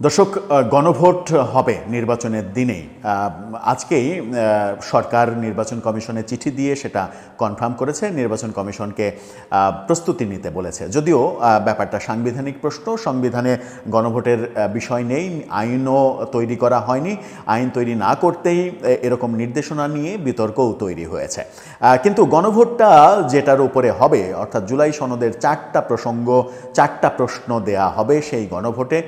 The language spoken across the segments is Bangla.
দর্শক গণভোট হবে নির্বাচনের দিনেই আজকেই সরকার নির্বাচন কমিশনে চিঠি দিয়ে সেটা কনফার্ম করেছে। নির্বাচন কমিশনকে প্রস্তুতি নিতে বলেছে। যদিও ব্যাপারটা সাংবিধানিক প্রশ্ন, সংবিধানে গণভোটের বিষয় নেই, আইনও তৈরি করা হয়নি। আইন তৈরি না করতেই এরকম নির্দেশনা নিয়ে বিতর্কও তৈরি হয়েছে। কিন্তু গণভোটটা যেটার উপরে হবে, অর্থাৎ জুলাই সনদের চারটা প্রসঙ্গ, চারটা প্রশ্ন দেয়া হবে সেই গণভোটে।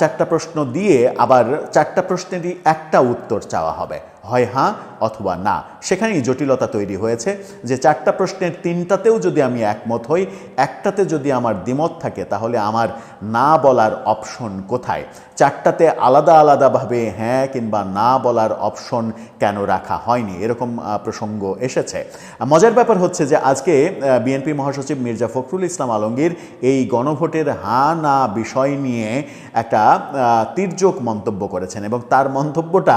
চারটা প্রশ্ন দিয়ে আবার চারটা প্রশ্নেরই একটা উত্তর চাওয়া হবে। হয় হ্যাঁ অথবা না। সেখানেই জটিলতা তৈরি হয়েছে যে চারটা প্রশ্নের তিনটাতেও যদি আমি একমত হই, একটাতে যদি আমার দ্বিমত থাকে, তাহলে আমার না বলার অপশন কোথায়? চারটাতে আলাদা আলাদাভাবে হ্যাঁ কিংবা না বলার অপশন কেন রাখা হয়নি? এরকম প্রসঙ্গ এসেছে। মজার ব্যাপার হচ্ছে যে আজকে বিএনপি মহাসচিব মির্জা ফখরুল ইসলাম আলমগীর এই গণভোটের হা না বিষয় নিয়ে একটা তির্যক মন্তব্য করেছেন এবং তার মন্তব্যটা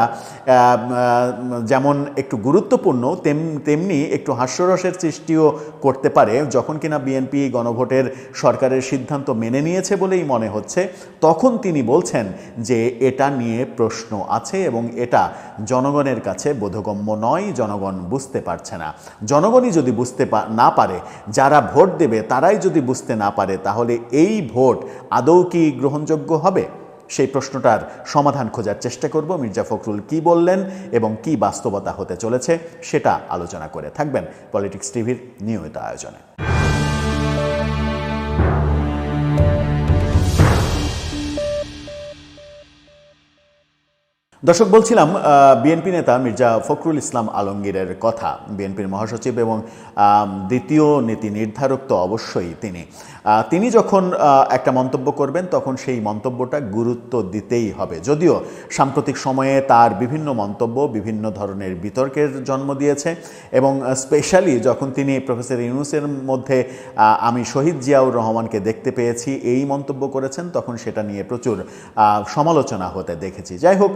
যেমন একটু গুরুত্বপূর্ণ, তেম, তেমনি একটু হাস্যরসের সৃষ্টিও করতে পারে। যখন কিনা বিএনপি গণভোটের সরকারের সিদ্ধান্ত মেনে নিয়েছে বলেই মনে হচ্ছে, তখন তিনি বলছেন যে এটা নিয়ে প্রশ্ন আছে এবং এটা জনগণের কাছে বোধগম্য নয়, জনগণ বুঝতে পারছে না। জনগণই যদি বুঝতে না পারে, যারা ভোট দেবে তারাই যদি বুঝতে না পারে, তাহলে এই ভোট আদৌ কি গ্রহণযোগ্য হবে? সেই প্রশ্নটার সমাধান খোঁজার চেষ্টা করব। মির্জা ফখরুল কি বললেন এবং কি বাস্তবতা হতে চলেছে সেটা আলোচনা করে থাকবেন পলিটিক্স টিভির নিয়মিত আয়োজনে। দর্শক, বলছিলাম বিএনপি নেতা মির্জা ফখরুল ইসলাম আলমগীরের কথা। বিএনপির মহাসচিব এবং দ্বিতীয় নীতি নির্ধারক তো অবশ্যই তিনি। তিনি যখন একটা মন্তব্য করবেন, তখন সেই মন্তব্যটা গুরুত্ব দিতেই হবে। যদিও সাম্প্রতিক সময়ে তার বিভিন্ন মন্তব্য বিভিন্ন ধরনের বিতর্কের জন্ম দিয়েছে এবং স্পেশালি যখন তিনি প্রফেসর ইউনুসের মধ্যে আমি শহীদ জিয়াউর রহমানকে দেখতে পেয়েছি, এই মন্তব্য করেছেন, তখন সেটা নিয়ে প্রচুর সমালোচনা হতে দেখেছি। যাই হোক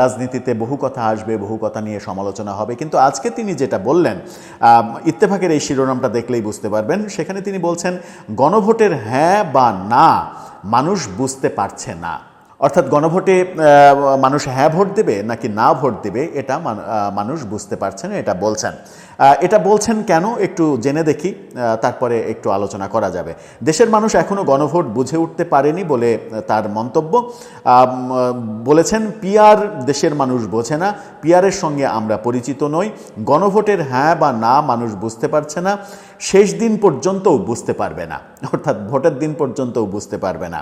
রাজনীতিতে বহু কথা আসবে, বহু কথা নিয়ে সমালোচনা হবে। কিন্তু আজকে তিনি যেটা বললেন ইত্তেফাকের এই শিরোনামটা দেখলেই বুঝতে পারবেন। সেখানে তিনি বলছেন, গণভোটের হ্যাঁ বা না, মানুষ বুঝতে পারছে না। অর্থাৎ গণভোটে মানুষ হ্যাঁ ভোট দেবে নাকি না ভোট দেবে, এটা মানুষ বুঝতে পারছেন, এটা বলছেন। এটা বলছেন কেন? একটু জেনে দেখি তারপরে একটু আলোচনা করা যাবে। দেশের মানুষ এখনও গণভোট বুঝে উঠতে পারেনি বলে তার মন্তব্য। বলেছেন পিয়ার দেশের মানুষ বোঝে না পিয়ারের সঙ্গে আমরা পরিচিত নই। গণভোটের হ্যাঁ বা না মানুষ বুঝতে পারছে না। শেষ দিন পর্যন্তও বুঝতে পারবে না। অর্থাৎ ভোটের দিন পর্যন্তও বুঝতে পারবে না।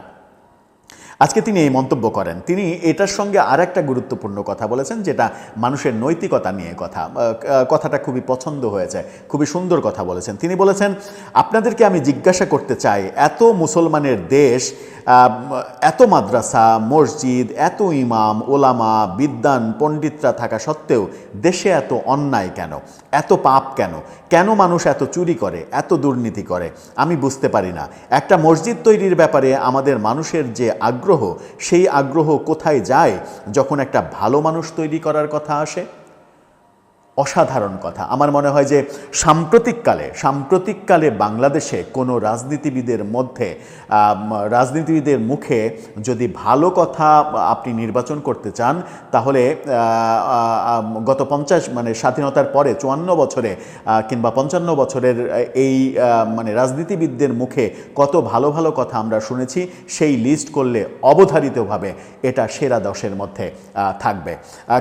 আজকে তিনি এই মন্তব্য করেন। তিনি এটার সঙ্গে আর একটা গুরুত্বপূর্ণ কথা বলেছেন, যেটা মানুষের নৈতিকতা নিয়ে কথা কথাটা খুবই পছন্দ হয়েছে, খুবই সুন্দর কথা বলেছেন। তিনি বলেছেন, আপনাদেরকে আমি জিজ্ঞাসা করতে চাই, এত মুসলমানের দেশ এত মাদ্রাসা, মসজিদ, এত ইমাম, ওলামা বিদ্যান পণ্ডিতরা থাকা সত্ত্বেও দেশে এত অন্যায় কেন? এত পাপ কেন? কেন মানুষ এত চুরি করে, এত দুর্নীতি করে? আমি বুঝতে পারি না। একটা মসজিদ তৈরির ব্যাপারে আমাদের মানুষের যে আগ্রহ সেই আগ্রহ কোথায় যায়? যখন একটা ভালো মানুষ তৈরি করার কথা আসে অসাধারণ কথা। আমার মনে হয় যে সাম্প্রতিককালে সাম্প্রতিককালে বাংলাদেশে কোনো রাজনীতিবিদের মধ্যে রাজনীতিবিদের মুখে যদি ভালো কথা আপনি নির্বাচন করতে চান, তাহলে গত পঞ্চাশ মানে স্বাধীনতার পরে চুয়ান্ন বছরে কিংবা পঞ্চান্ন বছরের এই মানে রাজনীতিবিদদের মুখে কত ভালো ভালো কথা আমরা শুনেছি, সেই লিস্ট করলে অবধারিতভাবে এটা সেরা দশের মধ্যে থাকবে।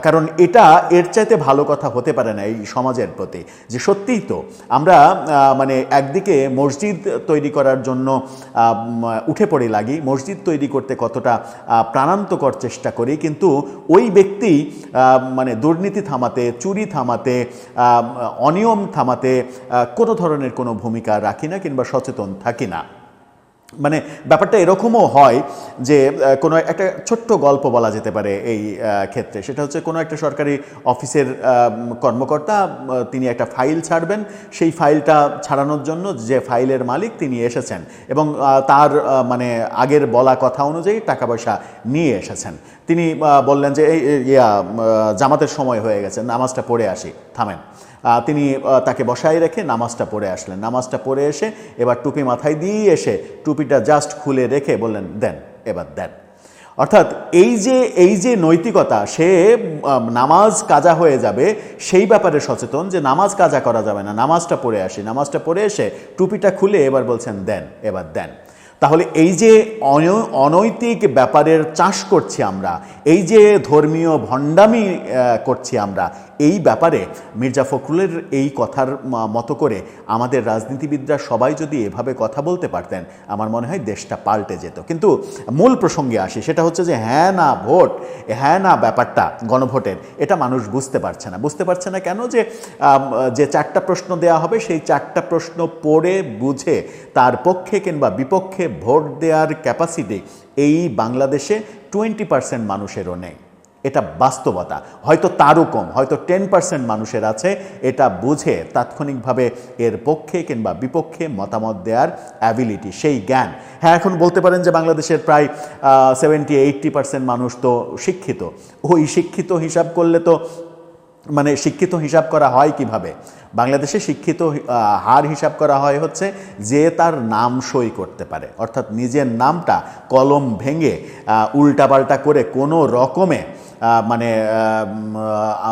কারণ এটা এর চাইতে ভালো কথা হতে পারে না এই সমাজের প্রতি। যে সত্যিই তো, আমরা মানে একদিকে মসজিদ তৈরি করার জন্য উঠে পড়ে লাগি, মসজিদ তৈরি করতে কতটা প্রাণান্তকর চেষ্টা করি, কিন্তু ওই ব্যক্তি মানে দুর্নীতি থামাতে, চুরি থামাতে অনিয়ম থামাতে কোনো ধরনের কোনো ভূমিকা রাখি না কিংবা সচেতন থাকি না। মানে ব্যাপারটা এরকমও হয় যে কোনো একটা ছোট্ট গল্প বলা যেতে পারে এই ক্ষেত্রে। সেটা হচ্ছে কোনো একটা সরকারি অফিসের কর্মকর্তা তিনি একটা ফাইল ছাড়বেন। সেই ফাইলটা ছাড়ানোর জন্য যে ফাইলের মালিক তিনি এসেছেন এবং তার মানে আগের বলা কথা অনুযায়ী টাকা পয়সা নিয়ে এসেছেন। তিনি বললেন যে, এই ইয়া জামাতের সময় হয়ে গেছে, নামাজটা পড়ে আসি, থামেন। তিনি তাকে বসায় রেখে নামাজটা পড়ে আসলেন। নামাজটা পড়ে এসে এবার টুপি মাথায় দিয়ে এসে টুপিটা জাস্ট খুলে রেখে বললেন, দেন, এবার দেন। অর্থাৎ এই যে এই যে নৈতিকতা, সে নামাজ কাজা হয়ে যাবে, সেই ব্যাপারে সচেতন যে নামাজ কাজা করা যাবে না। নামাজটা পড়ে আসি, নামাজটা পড়ে এসে টুপিটা খুলে এবার বলছেন, দেন, এবার দেন। তাহলে এই যে অন- অনৈতিক ব্যাপারের চাষ করছি আমরা, এই যে ধর্মীয় ভণ্ডামি করছি আমরা এই ব্যাপারে মির্জা ফখরুলের এই কথার মতো করে আমাদের রাজনীতিবিদরা সবাই যদি এভাবে কথা বলতে পারতেন, আমার মনে হয় দেশটা পাল্টে যেত। কিন্তু মূল প্রসঙ্গে আসি, সেটা হচ্ছে যে হ্যাঁ না, ভোট হ্যাঁ না ব্যাপারটা, গণভোটের, এটা মানুষ বুঝতে পারছে না। বুঝতে পারছে না কেন যে যে চারটা প্রশ্ন দেওয়া হবে, সেই চারটা প্রশ্ন পড়ে বুঝে তার পক্ষে কিংবা বিপক্ষে ভোট দেওয়ার ক্যাপাসিটি এই বাংলাদেশে টোয়েন্টি পার্সেন্ট মানুষেরও নেই। এটা বাস্তবতা। হয়তো তারও কম, হয়তো টেন পার্সেন্ট মানুষের আছে, এটা বুঝে তাৎক্ষণিকভাবে এর পক্ষে কিংবা বিপক্ষে মতামত দেওয়ার অ্যাবিলিটি সেই জ্ঞান। হ্যাঁ এখন বলতে পারেন যে বাংলাদেশের প্রায় সেভেন্টি এইট্টি পার্সেন্ট মানুষ তো শিক্ষিত। ওই শিক্ষিত হিসাব করলে তো মানে শিক্ষিত হিসাব করা হয় কীভাবে? বাংলাদেশে শিক্ষিত হার হিসাব করা হয় হচ্ছে যে তার নাম সই করতে পারে। অর্থাৎ নিজের নামটা কলম ভেঙে উল্টাপাল্টা করে কোনো রকমে মানে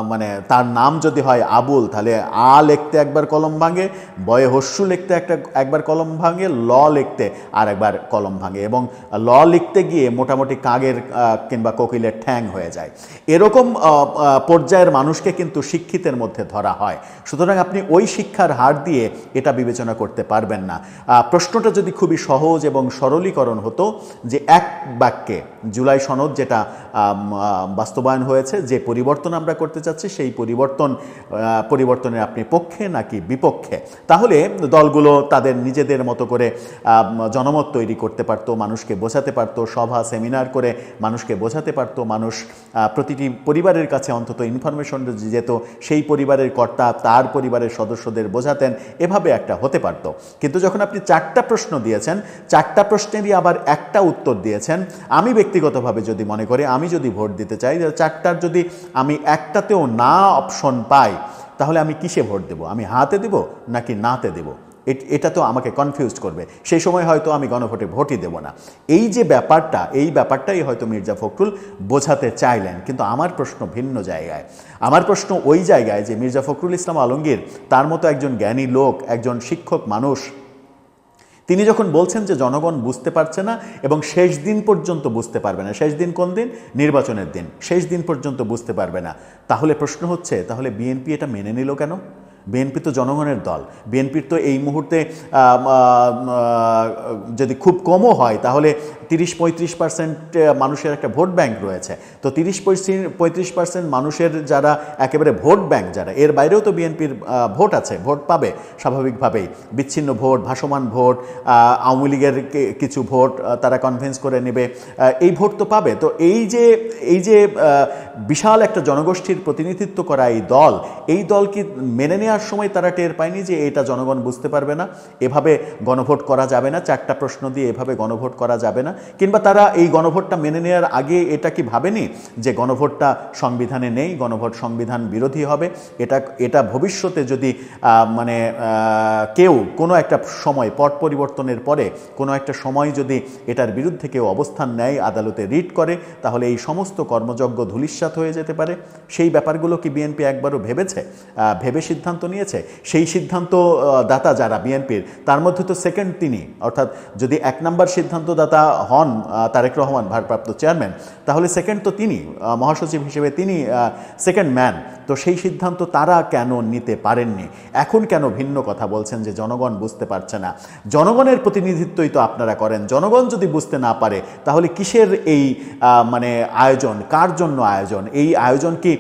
মানে তার নাম যদি হয় আবুল তাহলে আ লিখতে একবার কলম ভাঙে বয়ে হস্যু লিখতে একটা একবার কলম ভাঙে ল লিখতে আর একবার কলম ভাঙে এবং ল লিখতে গিয়ে মোটামুটি কাগের কিংবা কোকিলের ঠ্যাং হয়ে যায়। এরকম পর্যায়ের মানুষকে কিন্তু শিক্ষিতের মধ্যে ধরা হয়। সুতরাং আপনি ওই শিক্ষার হার দিয়ে এটা বিবেচনা করতে পারবেন না। প্রশ্নটা যদি খুবই সহজ এবং সরলীকরণ হতো যে এক বাক্যে জুলাই সনদ যেটা আহ, বাস্তবায়ন হয়েছে, যে পরিবর্তন আমরা করতে চাচ্ছি, সেই পরিবর্তন পরিবর্তনের আপনি পক্ষে নাকি বিপক্ষে? তাহলে দলগুলো তাদের নিজেদের মতো করে জনমত তৈরি করতে পারতো, মানুষকে বোঝাতে পারতো, সভা, সেমিনার করে মানুষকে বোঝাতে পারতো, মানুষ প্রতিটি পরিবারের কাছে অন্তত ইনফরমেশন যেত, সেই পরিবারের কর্তা, তার পরিবারের সদস্যদের বোঝাতেন, এভাবে একটা হতে পারত। কিন্তু যখন আপনি চারটা প্রশ্ন দিয়েছেন, চারটা প্রশ্নেরই আবার একটা উত্তর দিয়েছেন, আমি ব্যক্তিগতভাবে যদি মনে করি, আমি যদি ভোট দিতে চাই চারটার যদি আমি একটাতেও না অপশন পাই, তাহলে আমি কিসে ভোট দেব? আমি হাতে দেব নাকি নাতে দেব? এট- তো আমাকে কনফিউজ করবে। সেই সময় হয়তো আমি গণভোটে ভোটই দেব না। এই যে ব্যাপারটা, এই ব্যাপারটাই হয়তো মির্জা ফখরুল বোঝাতে চাইলেন। কিন্তু আমার প্রশ্ন ভিন্ন জায়গায়। আমার প্রশ্ন ওই জায়গায় যে মির্জা ফখরুল ইসলাম আলমগীর তার মতো একজন জ্ঞানী লোক, একজন শিক্ষক মানুষ তিনি যখন বলছেন যে জনগণ বুঝতে পারছে না এবং শেষ দিন পর্যন্ত বুঝতে পারবে না, শেষ দিন কোন দিন? নির্বাচনের দিন। শেষ দিন পর্যন্ত বুঝতে পারবে না। তাহলে প্রশ্ন হচ্ছে, তাহলে বিএনপি এটা মেনে নিল কেন? বিএনপি তো জনগণের দল। বিএনপির তো এই মুহূর্তে যদি খুব কমও হয়, তাহলে তিরিশ পঁয়ত্রিশ পার্সেন্ট মানুষের একটা ভোট ব্যাংক রয়েছে। তো তিরিশ পঁয়ত্রিশ পার্সেন্ট মানুষের যারা একেবারে ভোট ব্যাংক যারা, এর বাইরেও তো বিএনপির ভোট আছে, ভোট পাবে স্বাভাবিকভাবেই। বিচ্ছিন্ন ভোট, ভাসমান ভোট আওয়ামী লীগের কিছু ভোট তারা কনভিন্স করে নেবে। এই ভোট তো পাবে। তো এই যে এই যে বিশাল একটা জনগোষ্ঠীর প্রতিনিধিত্ব করা এই দল এই দল কি মেনে নেওয়ার সময় তারা টের পায়নি যে এটা জনগণ বুঝতে পারবে না? এভাবে গণভোট করা যাবে না, চারটা প্রশ্ন দিয়ে এভাবে গণভোট করা যাবে না। কিংবা তারা এই গণভোটটা মেনে নেওয়ার আগে এটা কি ভাবেনি যে গণভোটটা সংবিধানে নেই, গণভোট সংবিধান বিরোধী হবে? এটা এটা ভবিষ্যতে যদি মানে কেউ কোনো একটা সময় পট পরিবর্তনের পরে কোনো একটা সময় যদি এটার বিরুদ্ধে কেউ অবস্থান নেয়, আদালতে রিট করে, তাহলে এই সমস্ত কর্মযজ্ঞ ধূলিসাৎ হয়ে যেতে পারে। সেই ব্যাপারগুলো কি বিএনপি একবারও ভেবেছে? ভেবে সিদ্ধান্ত নিয়েছে? সেই সিদ্ধান্ত দাতা যারা বিএনপির তার মধ্যে তো সেকেন্ড তিনি। অর্থাৎ যদি এক নম্বর সিদ্ধান্তদাতা হন তারেক রহমান, ভারপ্রাপ্ত চেয়ারম্যান। তাহলে সেকেন্ড তো তিনি মহাসচিব হিসেবে তিনি সেকেন্ড ম্যান তো সেই সিদ্ধান্ত তারা কেন নিতে পারেননি? এখন কেন ভিন্ন কথা বলছেন যে জনগণ বুঝতে পারছে না? জনগণের প্রতিনিধিত্বই তো আপনারা করেন। জনগণ যদি বুঝতে না পারে, তাহলে কিসের এই মানে আয়োজন? কার জন্য আয়োজন? এই আয়োজন কি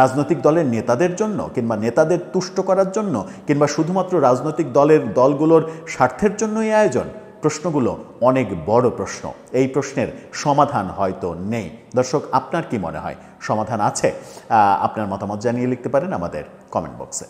রাজনৈতিক দলের নেতাদের জন্য কিংবা নেতাদের তুষ্ট করার জন্য কিংবা শুধুমাত্র রাজনৈতিক দলের দলগুলোর স্বার্থের জন্য এই আয়োজন? প্রশ্নগুলো অনেক বড় প্রশ্ন। এই প্রশ্নের সমাধান হয়তো নেই। দর্শক, আপনার কি মনে হয়? সমাধান আছে? আপনার মতামত জানিয়ে লিখতে পারেন আমাদের কমেন্ট বক্সে